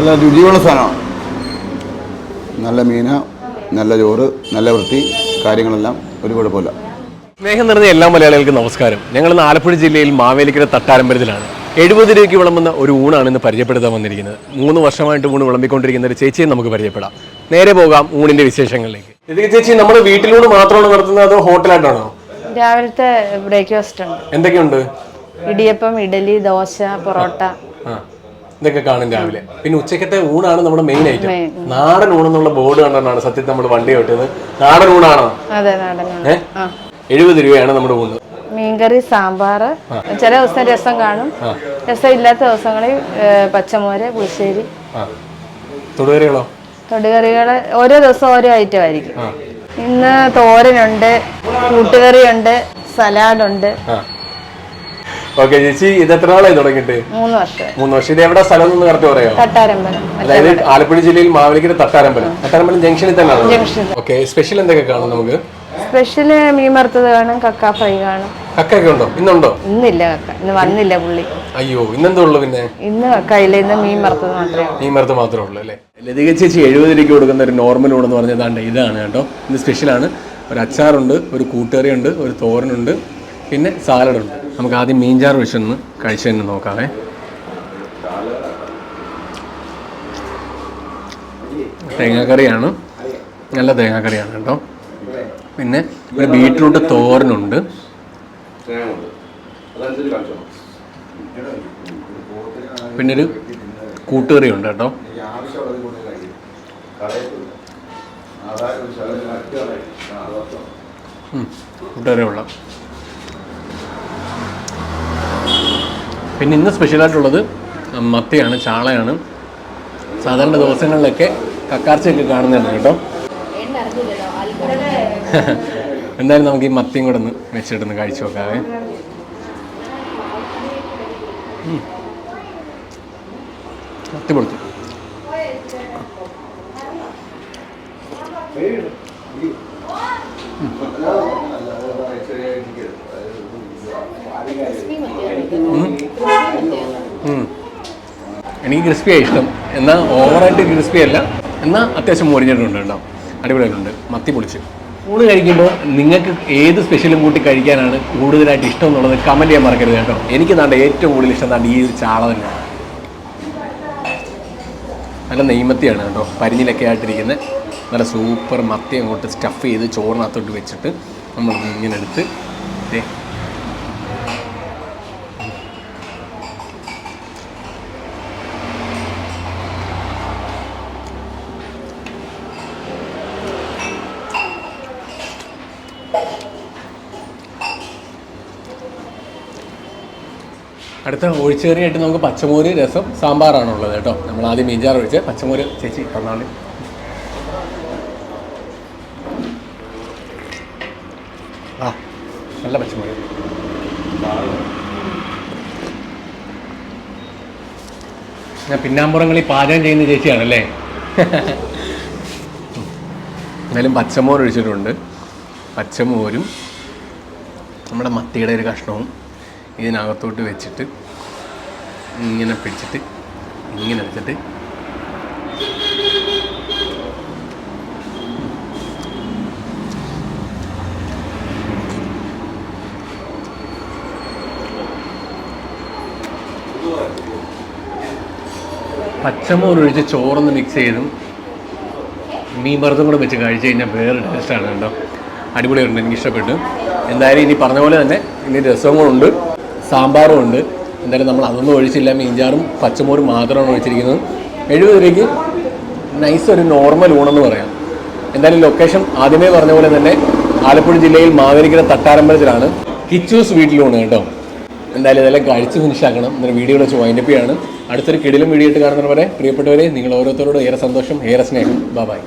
നല്ല രുചിയുള്ള സാധനമാണ്. നല്ല മീന് നല്ല ചോറ് നല്ല വൃത്തി കാര്യങ്ങളെല്ലാം ഒരു കുഴപ്പമില്ല. സ്നേഹം നിറഞ്ഞ എല്ലാ മലയാളികൾക്കും നമസ്കാരം. ഞങ്ങൾ ഇന്ന് ആലപ്പുഴ ജില്ലയിൽ മാവേലിക്കര തട്ടാരമ്പലത്തിലാണ്. എഴുപത് രൂപയ്ക്ക് വിളമ്പുന്ന ഒരു ഊണാണ് ഇന്ന് പരിചയപ്പെടുത്താൻ വന്നിരിക്കുന്നത്. മൂന്ന് വർഷമായിട്ട് ഊണ് വിളമ്പിക്കൊണ്ടിരിക്കുന്ന ഒരു ചേച്ചിയെ നമുക്ക് പരിചയപ്പെടാം. നേരെ പോകാം ഊണിന്റെ വിശേഷങ്ങളിലേക്ക്. ഇത് ചേച്ചി നമ്മൾ വീട്ടിലൂടെ മാത്രമാണ് നടത്തുന്നത് അതോ ഹോട്ടലായിട്ടാണോ? രാവിലത്തെ ബ്രേക്ക്ഫാസ്റ്റ് ഉണ്ട്. എന്തൊക്കെയുണ്ട്? ഇടിയപ്പം ഇഡലി ദോശ പൊറോട്ട. ആ. ഇതൊക്കെ കാണും രാവിലെ. പിന്നെ ഉച്ചക്കത്തെ ഊണാണ് നമ്മുടെ മെയിൻ ഐറ്റം നാടൻ ഊണെന്നുള്ള ബോർഡ് കണ്ടാണ് സത്യത്തിൽ നമ്മൾ വണ്ടി ഓട്ടിയത്. നാടൻ ഊണാണോ? എഴുപത് രൂപയാണ് നമ്മുടെ ഊണ്. മീൻകറി സാമ്പാർ ചില ദിവസം രസം കാണും. രസം ഇല്ലാത്ത ദിവസങ്ങളിൽ പച്ചമോര് പുളിശ്ശേരി. തൊടുകറികളോ? തൊടുകറികൾ ഓരോ ദിവസം ഓരോ ഐറ്റം ആയിരിക്കും. ഇന്ന് തോരനുണ്ട് കൂട്ടുകറിയുണ്ട് സലാഡുണ്ട്. ഓക്കെ ചേച്ചി ഇത് എത്ര നാളായി തുടങ്ങിയിട്ട്? മൂന്ന് വർഷം. മൂന്ന് വർഷം. ഇത് എവിടെ സ്ഥലം എന്ന് കറക്റ്റ് പറയാം തട്ടാരമ്പലം. അതായത് ആലപ്പുഴ ജില്ലയിൽ മാവലിക്കര തട്ടാരമ്പലം. തട്ടാരമ്പലം ജംഗ്ഷനിൽ തന്നെയാണ്? ഓക്കെ സ്പെഷ്യൽ എന്തൊക്കെ കാണും നമുക്ക്? സ്പെഷ്യൽ മീൻ വറുത്തത് കാണും കക്ക ഫ്രൈ കാണും. കക്കയൊക്കെ ഉണ്ടോ? ഇന്നുണ്ടോ? ഇന്നില്ല കക്ക. ഇന്ന് വന്നില്ല പുള്ളി. അയ്യോ ഇന്നെന്തോ ഉള്ളു പിന്നെ? ഇന്ന് കക്കയില്ല ഇന്ന് മീൻ വറുത്തത് മാത്രമേ മീൻ വറുത്തത് മാത്രമേ ഉള്ളൂ അല്ലേ? ലതിക ചേച്ചി എഴുപത് രൂപയ്ക്ക് കൊടുക്കുന്ന ഒരു നോർമൽ ഊണെന്ന് പറഞ്ഞതാണ്ട് ഇതാണ് കേട്ടോ. ഇത് സ്പെഷ്യലാണ് ഒരു അച്ചാറുണ്ട് ഒരു കൂട്ടുകറിയുണ്ട് ഒരു തോരനുണ്ട് പിന്നെ സാലഡുണ്ട് നമുക്ക് ആദ്യം മീൻചാറ് വെച്ചൊന്ന് കഴിച്ചു തന്നെ നോക്കാവേ. തേങ്ങാക്കറിയാണ്. നല്ല തേങ്ങാക്കറിയാണ് കേട്ടോ. പിന്നെ ഒരു ബീട്രൂട്ട് തോരനുണ്ട്. പിന്നെ ഒരു കൂട്ടുകറിയുണ്ട് കേട്ടോ. ഉം, കൂട്ടുകറി ഉള്ള പിന്നെ ഇന്ന് സ്പെഷ്യലായിട്ടുള്ളത് മത്തിയാണ് ചാളയാണ് സാധാരണ ദിവസങ്ങളിലൊക്കെ കക്കാർച്ചയൊക്കെ കാണുന്നതാണ് കേട്ടോ എന്തായാലും നമുക്ക് ഈ മത്തിയും കൂടെ ഒന്ന് വെച്ചിട്ടൊന്ന് കഴിച്ചു നോക്കാവേ. മത്തി പൊളിച്ചു ഉം. എനിക്ക് ക്രിസ്പിയാണ് ഇഷ്ടം. എന്നാൽ ഓവറായിട്ട് ക്രിസ്പി അല്ല. എന്നാൽ അത്യാവശ്യം മുറിഞ്ഞിട്ടുണ്ട് കേട്ടോ അടിപൊളിയായിട്ടുണ്ട്. മത്തി പൊളിച്ച്. ഊണ് കഴിക്കുമ്പോൾ നിങ്ങൾക്ക് ഏത് സ്പെഷ്യലും കൂട്ടി കഴിക്കാനാണ് കൂടുതലായിട്ട് ഇഷ്ടം എന്നുള്ളത് കമന്റ് ചെയ്യാൻ മറക്കരുത് കേട്ടോ. എനിക്ക് നാണ്ട ഏറ്റവും കൂടുതൽ ഇഷ്ടം നാണ്ട് ഈ ഒരു ചാള തന്നെയാണ്. നല്ല നെയ്മത്തിയാണ് കേട്ടോ. പരിഞ്ഞിലൊക്കെ ആയിട്ടിരിക്കുന്നത് നല്ല സൂപ്പർ മത്തി അങ്ങോട്ട് സ്റ്റഫ് ചെയ്ത് ചോറിനകത്തോട്ട് വെച്ചിട്ട് നമ്മൾ ഇങ്ങനെ എടുത്ത് അടുത്ത ഒഴിച്ചുകറിയായിട്ട് നമുക്ക് പച്ചമോര് രസം സാമ്പാറാണുള്ളത് കേട്ടോ. നമ്മൾ ആദ്യം മീൻചാർ ഒഴിച്ച് പച്ചമോര് ചേച്ചി തന്നാളി. ആ നല്ല പച്ചമോര്. ഞാൻ പിന്നാമ്പുറങ്ങളിൽ പാചകം ചെയ്യുന്ന ചേച്ചിയാണല്ലേ? എന്നാലും പച്ചമോര് ഒഴിച്ചിട്ടുണ്ട്. പച്ചമോരും നമ്മുടെ മത്തിയുടെ ഒരു കഷ്ണവും ഇതിനകത്തോട്ട് വെച്ചിട്ട് ഇങ്ങനെ പിടിച്ചിട്ട് ഇങ്ങനെ എടുത്തിട്ട് പച്ചമോര് ഒഴിച്ച് ചോറൊന്ന് മിക്സ് ചെയ്തും മീൻ വറുത്തും കൂടെ വെച്ച് കഴിച്ച് കഴിഞ്ഞാൽ വേറെ ടേസ്റ്റാണ് കേട്ടോ. അടിപൊളിയുണ്ട് എനിക്ക് ഇഷ്ടപ്പെട്ടു എന്തായാലും ഇനി പറഞ്ഞ പോലെ തന്നെ ഇനി രസവും കൂടെ ഉണ്ട്. സാമ്പാറും ഉണ്ട്. എന്തായാലും നമ്മൾ അതൊന്നും ഒഴിച്ചില്ല. മീൻചാറും പച്ചമോരും മാത്രമാണ് ഒഴിച്ചിരിക്കുന്നത്. എഴുപത് രൂപയ്ക്ക് നൈസ് ഒരു നോർമൽ ഊണെന്ന് പറയാം. എന്തായാലും ലൊക്കേഷൻ ആദ്യമേ പറഞ്ഞ പോലെ തന്നെ ആലപ്പുഴ ജില്ലയിൽ മാവേലിക്കര തട്ടാരമ്പലത്തിലാണ്. കിച്ചൂസ് വീട്ടിലൂണ് കേട്ടോ. എന്തായാലും ഇതെല്ലാം കഴിച്ച് ഫിനിഷ് ആക്കണം. എന്നൊരു വീഡിയോ വെച്ച് വൈൻഡപ്പ് ചെയ്യാണ്. അടുത്തൊരു കിടിലും വീഡിയോ ഇട്ട് കാണുന്നവരെ പ്രിയപ്പെട്ടവരെ നിങ്ങൾ ഓരോരുത്തരോടും ഏറെ സന്തോഷം ഏറെ സ്നേഹം. ബൈ